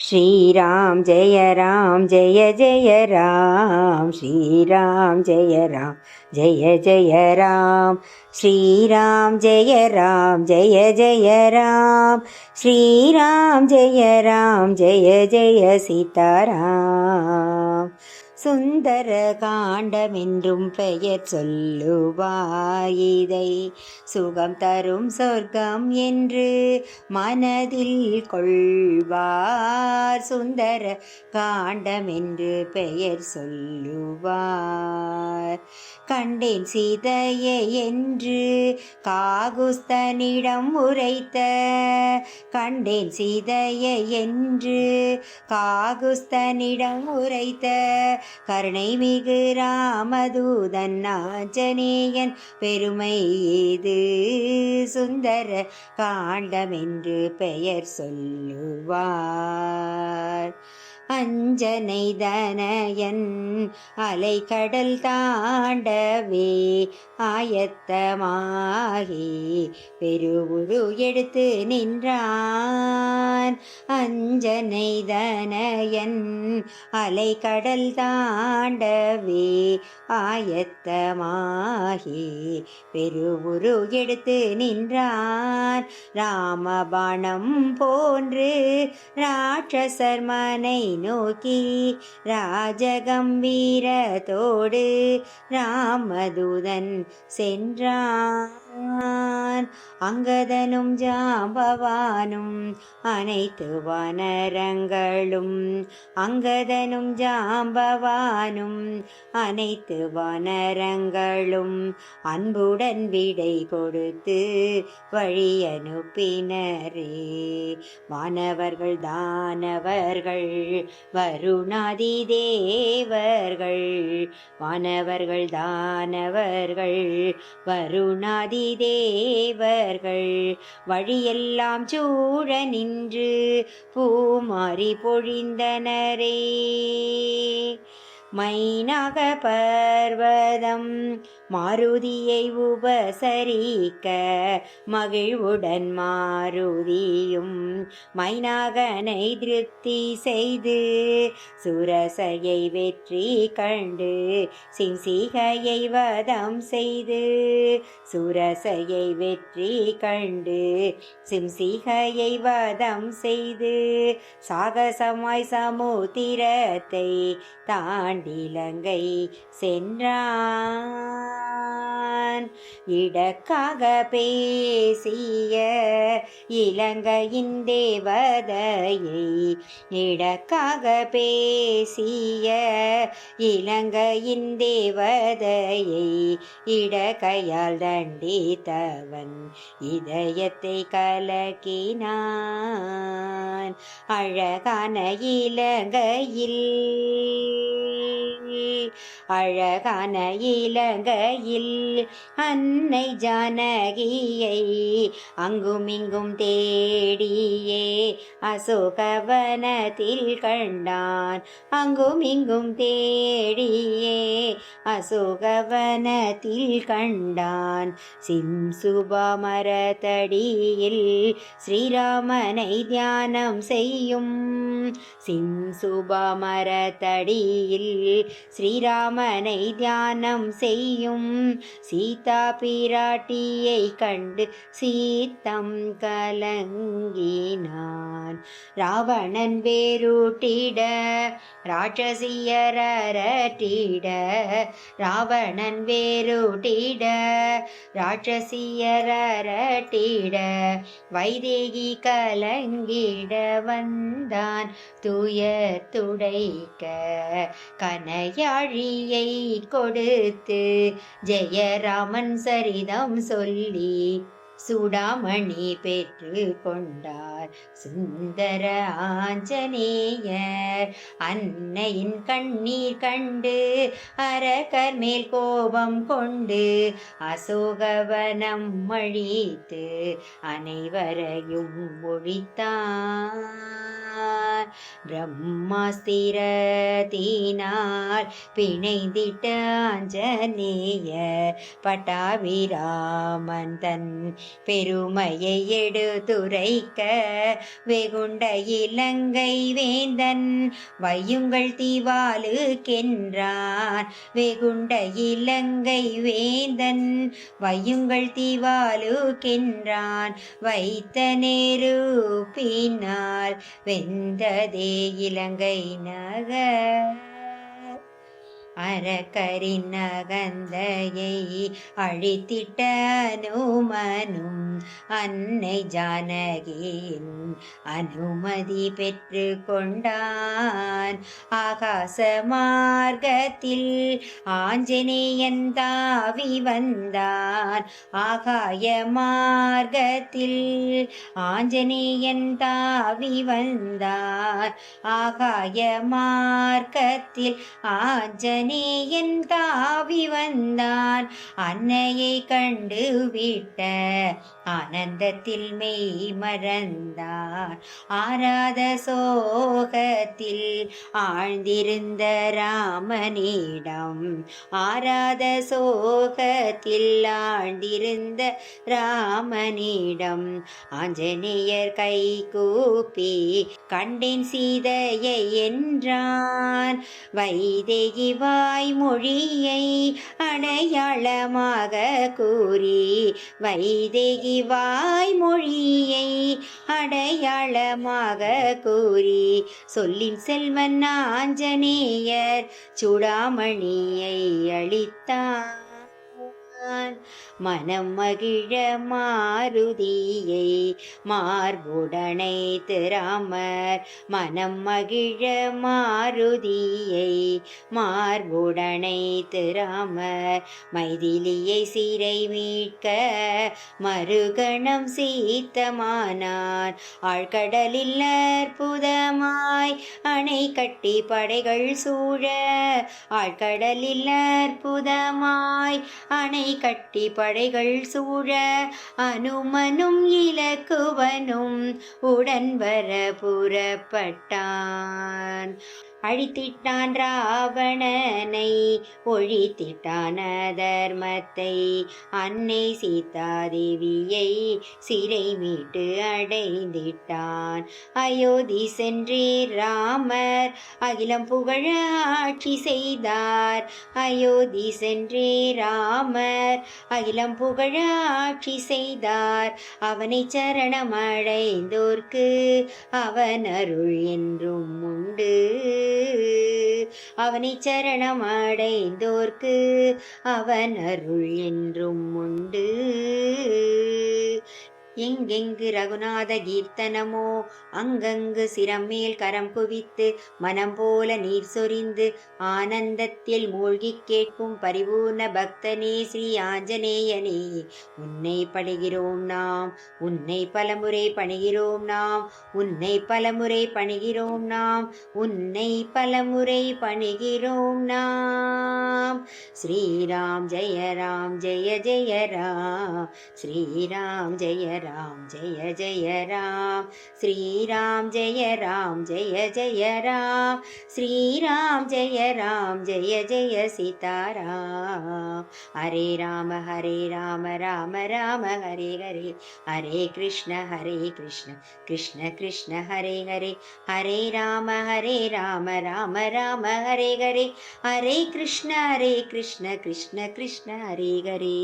श्रीराम जय राम जय जय राम। श्रीराम जय राम जय जय राम। श्रीराम जय राम जय जय राम। श्रीराम जय राम जय जय सीताराम சுந்தர காண்டமென்றும் பெயர் சொல்லுவாயிதை. சுகம் தரும் சொர்க்கம் என்று மனதில் கொள்வார். சுந்தர காண்டமென்று பெயர் சொல்லுவார். கண்டேன் சீதையை என்று காகுஸ்தனிடம் உரைத்த. கண்டேன் சீதையை என்று காகுஸ்தனிடம் உரைத்த. கருணை மிகு ராமதூதன் ஆஞ்சநேயன் பெருமை ஏது சுந்தர காண்டமென்று பெயர் சொல்லுவார். அஞ்சனை அலை அலைக்கடல் தாண்டவே ஆயத்தமாகி பெருவுரு எடுத்து நின்றான். அஞ்சனை அலை அலைக்கடல் தாண்டவே ஆயத்தமாகி பெருவுரு எடுத்து நின்றான். ராமபாணம் போன்று ராட்சசர்மனை நோக்கி ராஜகம்பீரத்தோடு ராமதூதன் சென்றான் அங்கதனும் ஜாம்பவானும் அனைத்து வனரங்களும். அங்கதனும் ஜாம்பவானும் அனைத்து வனரங்களும். அன்புடன் விடை கொடுத்து வழி அனுப்பினரே. மாணவர்கள் தானவர்கள் வருணாதி தேவர்கள். மாணவர்கள் தானவர்கள் வருணாதி தேவர்கள் தேவர்கள் வழியெல்லாம் சூழ நின்று பூமாரி பொழிந்தனரே. மைனாக பர்வதம் மாருதியை உபசரிக்க மகிழ்வுடன் மாருதியும் மைனாகனை திருப்தி செய்து சுரசையை வெற்றி கண்டு சிம்சிகையை வதம் செய்து சுரசையை வெற்றி கண்டு சிம்சிகையை வதம் செய்து சாகசமாய் சமுத்திரத்தை தாண்டிலங்கை சென்றான். இடக்காக பேசிய இலங்கையின் தேவதையை இடக்காக பேசிய இலங்கையின் தேவதையை இடக்கையால் தண்டித்தவன் இதயத்தை கலக்கினான். அழகான இலங்கையில் அழகான இலங்கை இலங்கையில் அன்னை ஜானகியை அங்குமிங்கும் தேடியே அசோகவனத்தில் கண்டான். அங்குமிங்கும் தேடியே அசோகவனத்தில் கண்டான். சிம்சுபா மரத்தடியில் ஸ்ரீராமனை தியானம் செய்யும் சிம்சுபா மரத்தடியில் ஸ்ரீராமனை தியானம் செய்யும் சீதா பிராட்டியை கண்டு சீத்தம் கலங்கினான். ராவணன் வேரூட்டிட ராட்சசியரட்டிட ராவணன் வேரூட்டிட ராட்சசியரட்டிட வைதேகி கலங்கிட வந்தான் துயர் துடைக்க. கனையாழியை கொடுத்து ஜெயராமன் சரிதம் சொல்லி சூடாமணி பெற்று கொண்டார். சுந்தர ஆஞ்சநேயர் அன்னையின் கண்ணீர் கண்டு அரகர் மேல் கோபம் கொண்டு அசோகவனம் அழித்து அனைவரையும் ஒழித்தான். பிரம்மாஸ்திரத்தினால் பிணைந்திட்ட ஆஞ்சநேய பட்டாபிராமன் தன் பெருமையை எடுத்துரைக்க வெகுண்ட இலங்கை வேந்தன் வையுங்கள் தீவாலுக்கென்றான் வெகுண்ட இலங்கை வேந்தன் வையுங்கள் தீவாலுக்கென்றான் வைத்த நேரு பின்னால் வெந்ததே இலங்கை நகர். அரக்கரின் அகந்தையை அழித்திட்ட அனுமனும் அன்னை ஜானகியின் அனுமதி பெற்று கொண்டான் ஆகாச மார்க்கத்தில் ஆஞ்சநேயன் தாவி வந்தான். ஆகாய மார்க்கத்தில் ஆஞ்சநேயன் தாவி வந்தான். ஆகாய மார்க்கத்தில் ஆஞ்சனே என் தாவி வந்தான் அன்னையை கண்டு விட்ட ஆனந்தத்தில் மெய் மறந்தார். ஆராத சோகத்தில் ஆழ்ந்திருந்த ராமனிடம் ஆராத சோகத்தில் ஆழ்ந்திருந்த ராமனிடம் ஆஞ்சநேயர் கை கூப்பி கண்டேன் சீதையை என்றான் வைதேகிவா வாய்மொழியை அடையாளமாக கூறி வைதேகி வாய்மொழியை அடையாளமாக கூறி சொல்லின் செல்வன் ஆஞ்சநேயர் சூடாமணியை அளித்தான் மனம் மகிழ மாருதியை மார்புடனை திராமர். மனம் மகிழ மாருதியை மார்புடனை திராமர். மைதிலியை சிறை மீட்க மறுகணம் சீத்தமானார் ஆழ்கடலில் அற்புதமாய் அணை கட்டி படைகள் சூழ. ஆழ்கடலில் அற்புதமாய் அணை கட்டி படைகள் சூழ அனுமனும் இலக்குவனும் உடன் வர புறப்பட்டான். அழித்திட்டான் ராவணனை ஒழித்திட்டான தர்மத்தை அன்னை சீதாதேவியை சிறை மீட்டு அடைந்திட்டான். அயோத்தி சென்றே ராமர் அகிலம் புகழ ஆட்சி செய்தார். அயோத்தி சென்றே ராமர் அகிலம் புகழ ஆட்சி செய்தார். அவனை சரணமடைந்தோர்க்கு அவன் அருள் என்றும் உண்டு. அவனை சரணம் அடைந்தோர்க்கு அவன் அருள் என்றும் உண்டு. எங்கெங்கு ரகுநாத கீர்த்தனமோ அங்கங்கு சிரமேல் கரம் குவித்து மனம் போல நீர் சொரிந்து ஆனந்தத்தில் மூழ்கிக் கேட்கும் பரிபூர்ண பக்தனே ஸ்ரீ ஆஞ்சநேயனே. உன்னை பணிகிறோம் நாம் உன்னை பலமுறை பணிகிறோம் நாம் உன்னை பலமுறை பணிகிறோம் நாம் உன்னை பலமுறை பணிகிறோம் நாம். ஸ்ரீராம் ஜெய ராம் ஜெய ஜெய ராம் ஸ்ரீராம் ஜெய ராம் ஜெய ஜெய ராம் ஸ்ரீராம் ஜெய ராம் ஜெய ஜெய ராம் ஸ்ரீராம் ஜெய ராம் ஜெய ஜெய சீதாராம் ஹரே ராம ஹரே ராம ராம ராம ஹரே ஹரே ஹரே கிருஷ்ண ஹரே கிருஷ்ண கிருஷ்ண கிருஷ்ண ஹரே ஹரே ஹரே ராம ஹரே ராம ராம ராம ஹரே ஹரே ஹரே கிருஷ்ண ஹரே கிருஷ்ண கிருஷ்ண கிருஷ்ண ஹரே ஹரே